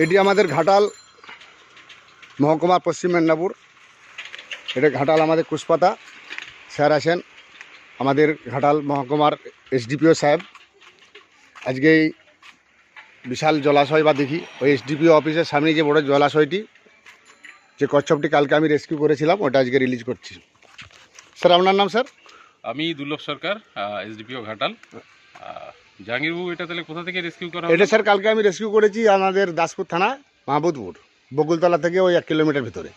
এটি আমাদের ঘাটাল মহকুমা পশ্চিম মেদিনীপুর। এটা ঘাটাল আমাদের কুশপাতা। স্যার আছেন আমাদের ঘাটাল মহকুমার এসডিপিও সাহেব। আজকে এই বিশাল জলাশয় বা দেখি, ওই এসডিপিও অফিসের সামনে যে বড় জলাশয়টি, যে কচ্ছপটি কালকে আমি রেস্কিউ করেছিলাম, ওটা আজকে রিলিজ করছি। স্যার, আপনার নাম, স্যার? আমি দুর্লভ সরকার এসডিপিও ঘাটাল। জাহাঙ্গীরবাবু এটা তাহলে কোথা থেকে রেস্কিউ করা এটা স্যার কালকে আমি রেস্কিউ করেছি আমাদের দাসপুর থানা মাহবুদপুর বকুলতলা থেকে ওই এক কিলোমিটার ভিতরে।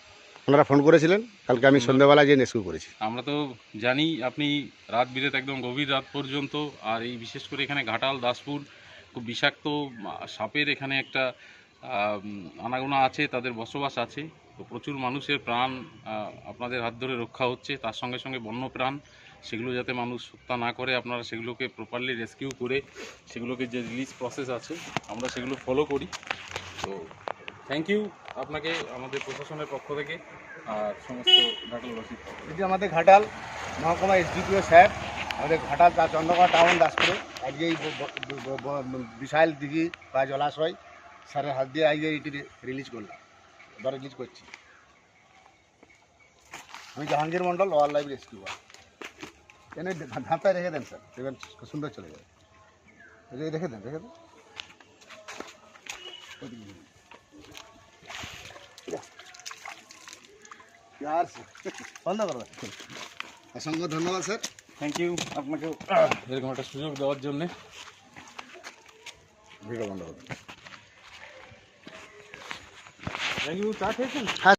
ওনারা ফোন করেছিলেন কালকে আমি সন্ধ্যাবেলা যে রেস্কিউ করেছি। আমরা তো জানি আপনি রাত বিরেত একদম গভীর রাত পর্যন্ত আর এই বিশেষ করে এখানে ঘাটাল দাসপুর খুব বিষাক্ত সাপের এখানে একটা আনাগোনা আছে তাদের বসবাস আছে। তো প্রচুর মানুষের প্রাণ আপনাদের হাত ধরে রক্ষা হচ্ছে, তার সঙ্গে সঙ্গে বন্য প্রাণ সেগুলো যাতে মানুষ হত্যা না করে, আপনারা সেগুলোকে প্রপারলি রেস্কিউ করে সেগুলোকে যে রিলিজ প্রসেস আছে, আমরা সেগুলো ফলো করি। তো থ্যাংক ইউ আপনাকে, আমাদের প্রশাসনের পক্ষ থেকে আর সমস্ত। এই যে আমাদের ঘাটাল, মহকুমা এসডিপিও সাহেব, আমাদের ঘাটাল তা চন্দ্রকোনা টাউন দাসপুরে। আজকে এই বিশাল দিঘি বা জলাশয় স্যারের হাত দিয়ে আজকে এটি রিলিজ করলাম। এবার রিলিজ করছি আমি Jahangir Mondal wildlife rescue এনে ধাঁতায় রেখে দেন স্যার দেখবেন খুব সুন্দর চলে যাবে এই যে রেখে দেন রেখে দেন यार বন্ধ করো অসংখ্য ধন্যবাদ স্যার থ্যাংক ইউ আপনাকেও এরকম একটা সুযোগ দেওয়ার জন্যে ভিডিও বন্ধ করো থ্যাংক